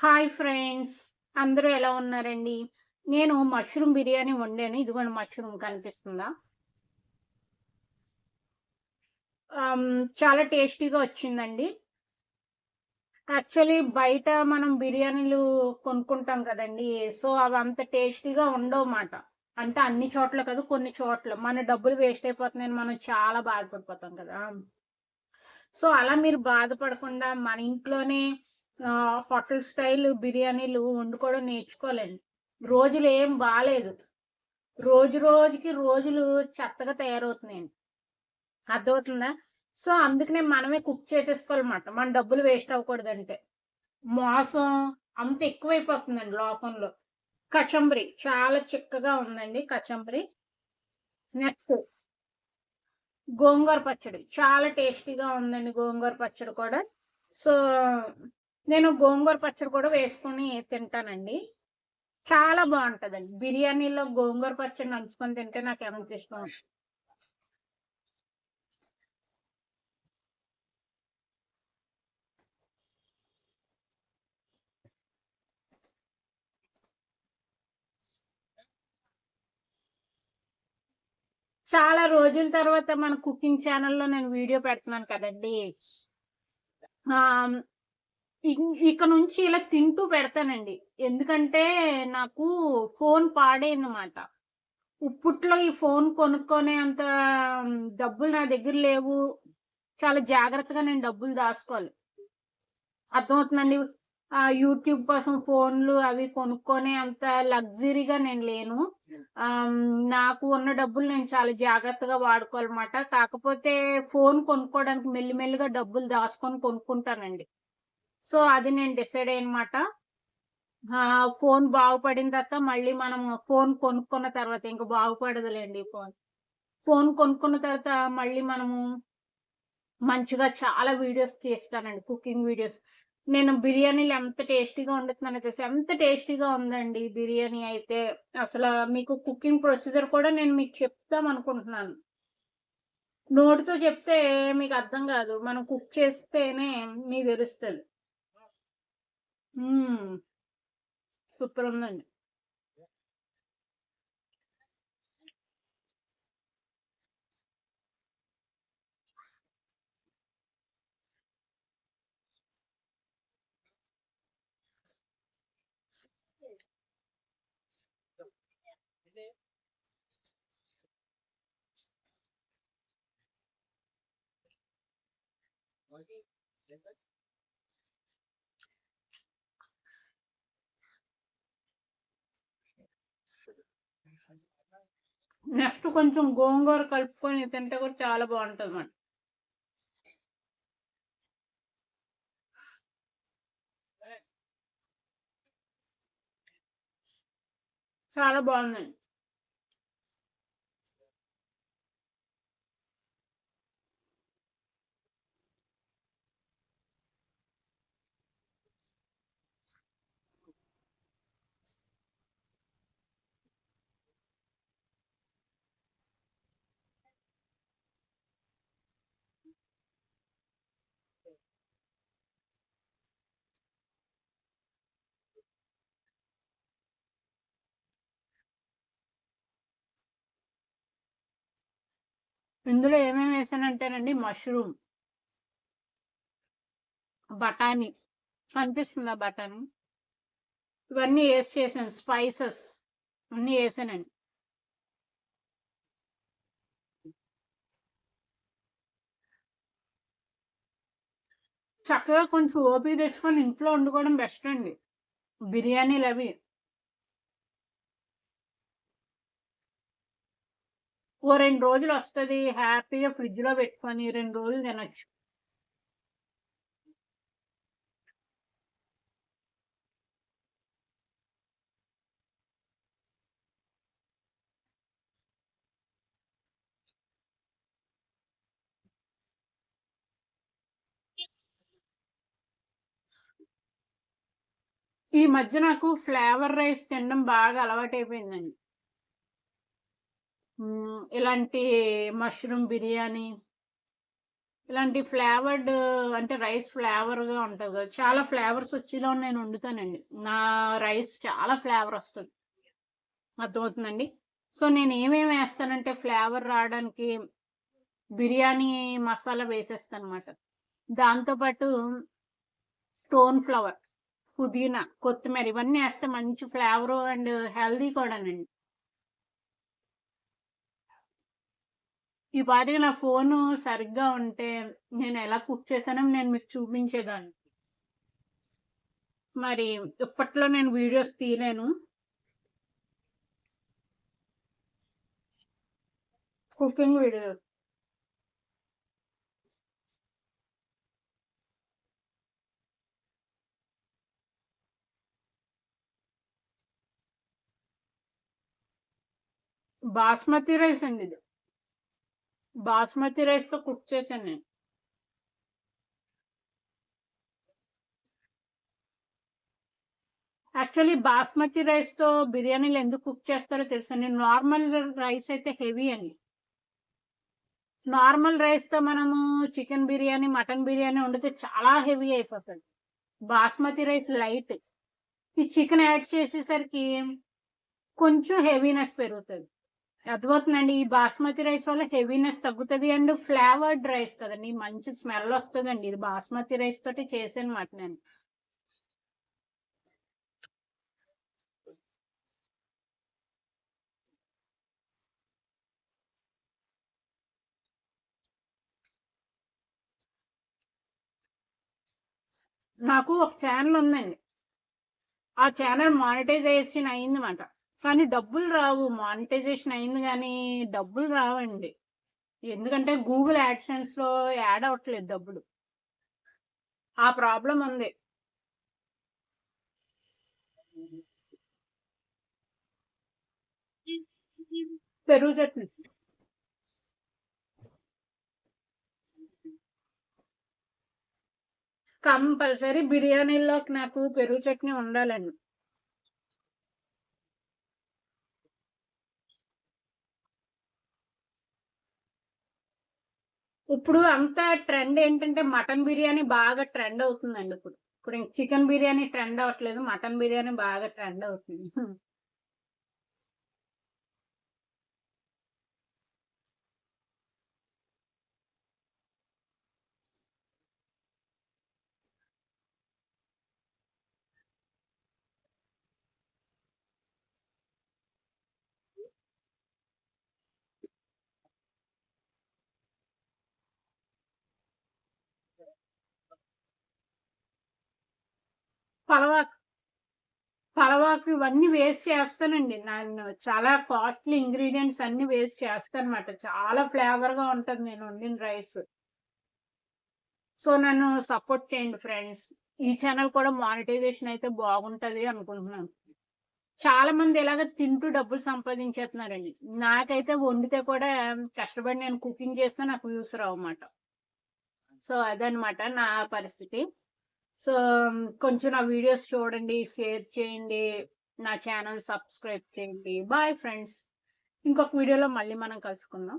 Hi friends అందరూ ఎలా ఉన్నారండి? నేను మష్రూమ్ బిర్యానీ వండాను. ఇదిగోండి మష్రూమ్ కనిపిస్తుందా? చాలా టేస్టీగా వచ్చిందండి. యాక్చువల్లీ బయట మనం బిర్యానీలు కొనుక్కుంటాం కదండి సో అవి అంత టేస్టీగా ఉండవు మాట అంటే అన్ని చోట్ల కాదు కొన్ని చోట్ల. మన డబ్బులు వేస్ట్ అయిపోతున్నాయని మనం చాలా బాధపడిపోతాం కదా. సో అలా మీరు బాధపడకుండా మన ఇంట్లోనే హోటల్ స్టైల్ బిర్యానీలు వండుకోవడం నేర్చుకోవాలండి. రోజులు ఏం బాగాలేదు రోజు రోజుకి రోజులు చెత్తగా తయారవుతున్నాయండి. అర్థమవుతుందా? సో అందుకనే మనమే కుక్ చేసేసుకోవాలన్నమాట. మన డబ్బులు వేస్ట్ అవ్వకూడదంటే. మోసం అంత ఎక్కువైపోతుందండి లోకంలో. కచంబరి చాలా చిక్కగా ఉందండి కచంబరి. నెక్స్ట్ గోంగూర పచ్చడి చాలా టేస్టీగా ఉందండి గోంగూర పచ్చడి కూడా. సో నేను గోంగూర పచ్చడి కూడా వేసుకొని తింటానండి. చాలా బాగుంటుందండి. బిర్యానీలో గోంగూర పచ్చడి నంచుకొని తింటే నాకు ఎంత ఇష్టం చాలా రోజుల తర్వాత మన కుకింగ్ ఛానల్లో నేను వీడియో పెడుతున్నాను కదండి. ఇక నుంచి ఇలా తింటూ పెడతానండి. ఎందుకంటే నాకు ఫోన్ పాడైందన్నమాట. ఇప్పట్లో ఈ ఫోన్ కొనుక్కొనే అంత డబ్బులు నా దగ్గర లేవు. చాలా జాగ్రత్తగా నేను డబ్బులు దాచుకోవాలి. అర్థమవుతుందండి? ఆ యూట్యూబ్ కోసం ఫోన్లు అవి కొనుక్కొనే అంత లగ్జరీగా నేను లేను. నాకు ఉన్న డబ్బులు నేను చాలా జాగ్రత్తగా వాడుకోవాలన్నమాట. కాకపోతే ఫోన్ కొనుక్కోవడానికి మెల్లిమెల్లిగా డబ్బులు దాచుకొని కొనుక్కుంటానండి. సో అది నేను డిసైడ్ అయ్యనమాట. ఫోన్ బాగుపడిన తర్వాత మళ్ళీ మనం ఫోన్ కొనుక్కున్న తర్వాత ఇంకా బాగుపడదులేండి ఫోన్. ఫోన్ కొనుక్కున్న తర్వాత మళ్ళీ మనము మంచిగా చాలా వీడియోస్ చేస్తానండి కుకింగ్ వీడియోస్. నేను బిర్యానీలు ఎంత టేస్టీగా వండుతున్నానో తెలిసి? ఎంత టేస్టీగా ఉందండి బిర్యానీ అయితే. అసలు మీకు కుకింగ్ ప్రొసీజర్ కూడా నేను మీకు చెప్తాం అనుకుంటున్నాను. నోటితో చెప్తే మీకు అర్థం కాదు. మనం కుక్ చేస్తేనే మీకు తెలుస్తుంది. సూపర్ ఉందండి నెక్స్ట్ కొంచెం గోంగూర కలుపుకొని తింటే కూడా చాలా బాగుంటుంది అన్నమాట చాలా బాగుందండి. ఇందులో ఏమేమి వేసానంటేనండి మష్రూమ్. బఠానీ. కనిపిస్తుందా బఠానీ? ఇవన్నీ వేసి చేశాను. స్పైసెస్ అన్నీ వేసానండి. చక్కగా కొంచెం ఓపిక తెచ్చుకొని ఇంట్లో వండుకోవడం బెస్ట్ అండి. బిర్యానీలు అవి. ఓ రెండు రోజులు వస్తుంది హ్యాపీగా ఫ్రిడ్జ్లో పెట్టుకొని రెండు రోజులు తినచ్చు. ఈ మధ్య నాకు ఫ్లేవర్ రైస్ తినడం బాగా అలవాటైపోయిందండి. ఇలాంటి మష్రూమ్ బిర్యానీ ఇలాంటి ఫ్లేవర్డ్ అంటే రైస్ ఫ్లేవర్‌గా ఉంటుంది కదా! చాలా ఫ్లేవర్స్ వచ్చేలా నేను వండుతానండి. నా రైస్ చాలా ఫ్లేవర్ వస్తుంది అర్థమవుతుందండి? సో, నేను ఏమేమి వేస్తానంటే ఫ్లేవర్ రావడానికి బిర్యానీ మసాలా వేసేస్తానన్నమాట. దాంతో పాటు స్టోన్ ఫ్లవర్, పుదీనా, కొత్తిమీర ఇవన్నీ వేస్తే మంచి ఫ్లేవర్ అండ్ హెల్దీ కూడానండి. ఈ పాటికి నా ఫోను సరిగ్గా ఉంటే నేను ఎలా కుక్ చేశానో నేను మీకు చూపించేదాన్ని. మరి ఇప్పట్లో నేను videos తీయలేను. Cooking videos. Basmati rice అండి ఇది. బాస్మతి రైస్‌తో కుక్ చేశాను నేను. యాక్చువల్లీ బాస్మతి రైస్‌తో బిర్యానీలు ఎందుకు కుక్ చేస్తారో తెలుసండి. నార్మల్ రైస్ అయితే హెవీ అండి. నార్మల్ రైస్‌తో మనము చికెన్ బిర్యానీ, మటన్ బిర్యానీ వండితే చాలా హెవీ అయిపోతుంది బాస్మతి రైస్ లైట్. ఈ చికెన్ యాడ్ చేసేసరికి కొంచెం హెవీనెస్ పెరుగుతుంది అర్థమవుతుందండి. ఈ బాస్మతి రైస్ వల్ల హెవీనెస్ తగ్గుతుంది అండ్ ఫ్లేవర్డ్ రైస్ కదండి మంచి స్మెల్ వస్తుందండి ఇది బాస్మతి రైస్ తోటి చేసాను మాట నేను. నాకు ఒక ఛానల్ ఉందండి. ఆ ఛానల్ మానిటైజేషన్ అయిందన్నమాట. కానీ డబ్బులు రావు. మానిటైజేషన్ అయింది కానీ డబ్బులు రావండి. ఎందుకంటే గూగుల్ యాడ్‌సెన్స్‌లో యాడ్ అవ్వట్లేదు డబ్బులు. ఆ ప్రాబ్లం ఉంది. పెరుగు చట్నీ. కంపల్సరీ బిర్యానీలోకి నాకు పెరుగు చట్నీ ఉండాలండి. ఇప్పుడు అంతా ట్రెండ్ ఏంటంటే మటన్ బిర్యానీ బాగా ట్రెండ్ అవుతుందండి ఇప్పుడు. ఇప్పుడు చికెన్ బిర్యానీ ట్రెండ్ అవ్వట్లేదు. మటన్ బిర్యానీ బాగా ట్రెండ్ అవుతుంది. పలవాకు. పలవాకు ఇవన్నీ వేస్ట్ చేస్తానండి. నేను చాలా కాస్ట్‌లీ ఇంగ్రీడియంట్స్ అన్నీ వేస్ట్ చేస్తానమాట చాలా ఫ్లేవర్‌గా ఉంటుంది నేను వండిన రైస్. సో, నన్ను సపోర్ట్ చేయండి ఫ్రెండ్స్. ఈ ఛానల్ కూడా మానిటైజేషన్ అయితే బాగుంటుంది అనుకుంటున్నాను. చాలా మంది ఇలాగ తింటూ డబ్బులు సంపాదించేస్తున్నారండి. నాకైతే వండితే కూడా కష్టపడి నేను కుకింగ్ చేస్తే నాకు వ్యూస్ రావన్నమాట. సో, అదనమాట నా పరిస్థితి. సో, కొంచెం నా వీడియోస్ చూడండి, షేర్ చేయండి, నా ఛానల్ సబ్స్క్రైబ్ చేయండి. Bye friends. ఇంకొక వీడియోలో మళ్ళీ మనం కలుసుకుందాం.